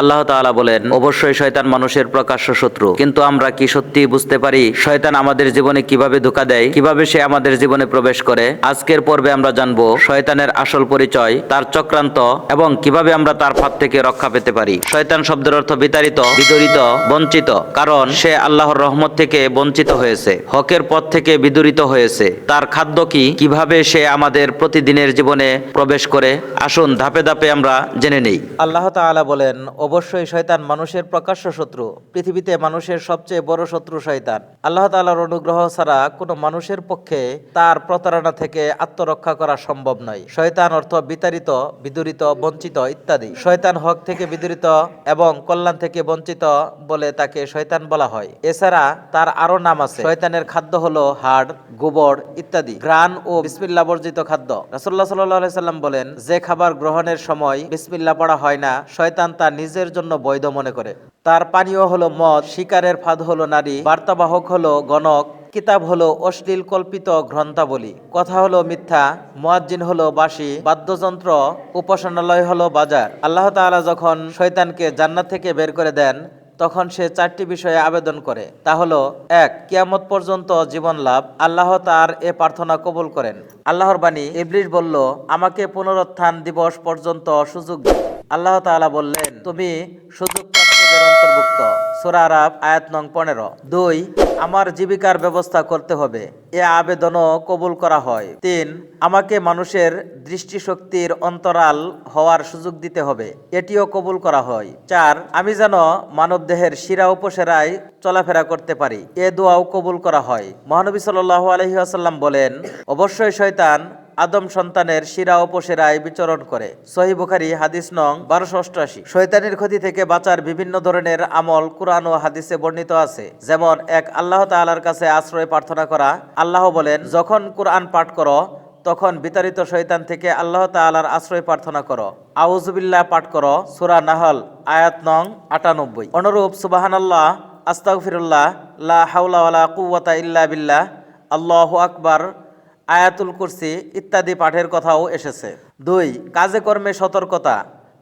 আল্লাহ তাআলা বলেন, অবশ্যই শয়তান মানুষের প্রকাশ্য শত্রু। কিন্তু আমরা কি সত্যি বুঝতে পারি শয়তান আমাদের জীবনে কীভাবে ধোকা দেয়? কীভাবে সে আমাদের জীবনে প্রবেশ করে? আজকের পর্বে আমরা জানব শয়তানের আসল পরিচয়, তার চক্রান্ত এবং কীভাবে আমরা তার ফাঁদ থেকে রক্ষা পেতে পারি। শয়তান শব্দের অর্থ বিতাড়িত, বিদরিত, বঞ্চিত, কারণ সে আল্লাহর রহমত থেকে বঞ্চিত হয়েছে, হকের পথ থেকে বিদূরিত হয়েছে। তার খাদ্য কি? কীভাবে সে আমাদের প্রতিদিনের জীবনে প্রবেশ করে? আসুন ধাপে ধাপে আমরা জেনে নেই। আল্লাহ তাআলা বলেন অবশ্যই শয়তান মানুষের প্রকাশ্য শত্রু। পৃথিবীতে মানুষের সবচেয়ে বড় শত্রু শয়তান। আল্লাহ তাআলার অনুগ্রহ ছাড়া কোনো মানুষের পক্ষে তার প্রতারণা থেকে আত্মরক্ষা করা সম্ভব নয়। শয়তান অর্থ বিতাড়িত, বিদূরিত, বঞ্চিত ইত্যাদি। শয়তান হক থেকে বিদূরিত এবং কল্যাণ থেকে বঞ্চিত বলে তাকে শয়তান বলা হয়। এছাড়া তার আরও নাম আছে। শয়তানের খাদ্য হলো হাড়, গোবর ইত্যাদি। গ্রান ও বিসমিল্লা বর্জিত খাদ্য। রাসূলুল্লাহ সাল্লাল্লাহু আলাইহি সাল্লাম বলেন, যে খাবার গ্রহণের সময় বিসমিল্লা পড়া হয় না, শয়তান তা নিজের জন্য বৈধ মনে করে। তার পানীয় হলো মদ, শিকারের ফাঁদ হলো নারী, বার্তাবাহক হলো গণক, কিতাব হলো অশ্লীল কল্পিত গ্রন্থাবলী। কথা হলো মিথ্যা, মুয়াজ্জিন হলো বাসি বাদ্যযন্ত্র, উপাসনালয় হলো বাজার। আল্লাহ তাআলা যখন শয়তানকে জান্নাত থেকে বের করে দেন, তখন সে চারটি বিষয়ে আবেদন করে। তা হলো, এক, কিয়ামত পর্যন্ত জীবন লাভ। আল্লাহ তার এ প্রার্থনা কবুল করেন। আল্লাহর বাণী ইবলিশ বলল, আমাকে পুনরুত্থান দিবস পর্যন্ত সুযোগ দিন আল্লাহ তাআলা বললেন, তুমি সুযোগ প্রাপ্তদের অন্তর্ভুক্ত। সূরা আরাফ, আয়াত নং পনেরো। দুই, আমার জীবিকার ব্যবস্থা করতে হবে। এ আবেদনও কবুল করা হয়। তিন, আমাকে মানুষের দৃষ্টিশক্তির অন্তরাল হওয়ার সুযোগ দিতে হবে। এটিও কবুল করা হয়। চার, আমি যেন মানবদেহের শিরা উপসেরায় চলাফেরা করতে পারি। এ দোয়াও কবুল করা হয়। মহানবী সাল্লাল্লাহু আলাইহি আসাল্লাম বলেন, অবশ্যই শয়তান আদম সন্তানের শিরা উপসেরায় বিচরণ করে। সহি বুখারি, হাদিস নং বারোশো অষ্টআশি। শয়তানের ক্ষতি থেকে বাঁচার বিভিন্ন ধরনের আমল কোরআন ও হাদিসে বর্ণিত আছে। যেমন, এক, আল্লাহ তাআলার কাছে আশ্রয় প্রার্থনা করা। আল্লাহ বলেন, যখন কোরআন পাঠ করো, তখন বিতাড়িত শৈতান থেকে আল্লাহ তাআলার আশ্রয় প্রার্থনা করো। আউজুবিল্লাহ পাঠ করো, সুরা নাহল, আয়াত নং আটানব্বই। অনুরূপ, সুবাহানাল্লাহ, আস্তাগফিরুল্লাহ, লা হাওলা ওয়ালা কুওয়াতা ইল্লা বিল্লাহ, আল্লাহু আকবার আয়াতুল কুরসি ইত্যাদি পাঠের কথাও এসেছে। দুই, কাজে কর্মে সতর্কতা।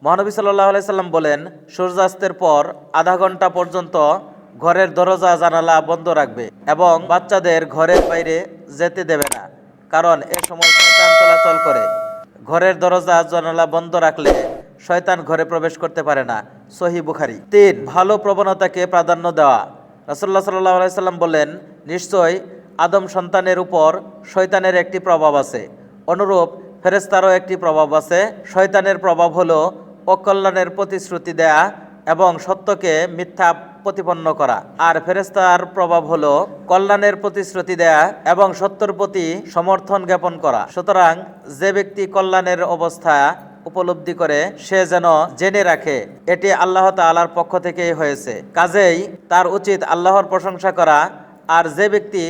মহানবী সাল্লাহ সাল্লাম বলেন, সূর্যাস্তের পর আধা ঘণ্টা পর্যন্ত ঘরের দরজা, জানালা বন্ধ রাখবে এবং বাচ্চাদের ঘরের বাইরে যেতে দেবে না, কারণ এ সময় শয়তান চলাচল করে। ঘরের দরজা, জানালা বন্ধ রাখলে শয়তান ঘরে প্রবেশ করতে পারে না, সহি বুখারি। তিন, ভালো প্রবণতাকে প্রাধান্য দেওয়া। রাসুল্লাহ সাল্লাহ আলাইসাল্লাম বললেন নিশ্চয় আদম সন্তানের উপর শয়তানের একটি প্রভাব আছে। অনুরূপ ফেরেস্তারও একটি প্রভাব আছে। শয়তানের প্রভাব হলো অকল্যাণের প্রতিশ্রুতি দেয়া এবং সত্যকে মিথ্যা প্রতিপন্ন করা। আর ফেরেস্তার প্রভাব হলো কল্যাণের প্রতিশ্রুতি দেয়া এবং সত্যর প্রতি সমর্থন জ্ঞাপন করা। সুতরাং যে ব্যক্তি কল্যাণের অবস্থা উপলব্ধি করে, সে যেন জেনে রাখে, এটি আল্লাহ তাআলার পক্ষ থেকেই হয়েছে। কাজেই তার উচিত আল্লাহর প্রশংসা করা। আর যে ব্যক্তি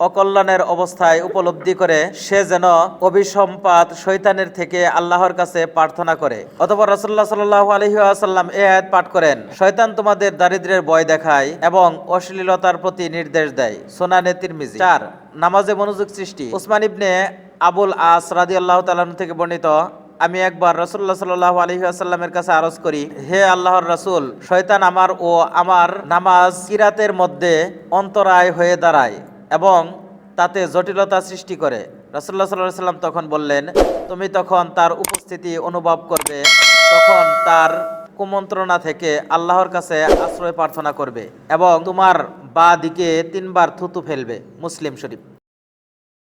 অকল্যাণের অবস্থায় উপলব্ধি করে সে যেন অভিসম্পাত শৈতানের থেকে আল্লাহর কাছে প্রার্থনা করে। অথবা রসল্লাহ সাল্লাহ আলহি আসাল্লাম এ আয়াত পাঠ করেন, শয়তান তোমাদের দারিদ্রের ভয় দেখায় এবং অশ্লীলতার প্রতি নির্দেশ দেয়। সোনানে তিরমিজি। চার, নামাজে মনোযোগ সৃষ্টি। উসমান ইবনে আবুল আস রাদি আল্লাহ তালন থেকে বর্ণিত, আমি একবার রসুল্লাহ সাল্লাহ আলহি আসাল্লামের কাছে আরজ করি, হে আল্লাহর রসুল, শয়তান আমার ও আমার নামাজ কিরাতের মধ্যে অন্তরায় হয়ে দাঁড়ায়। এবং তাতে জটিলতা সৃষ্টি করে। রাসুল্লাহ সাল্লাহ সাল্লাম তখন বললেন, তুমি তখন তার উপস্থিতি অনুভব করবে, তখন তার কুমন্ত্রণা থেকে আল্লাহর কাছে আশ্রয় প্রার্থনা করবে এবং তোমার বা দিকে তিনবার থুতু ফেলবে। মুসলিম শরীফ।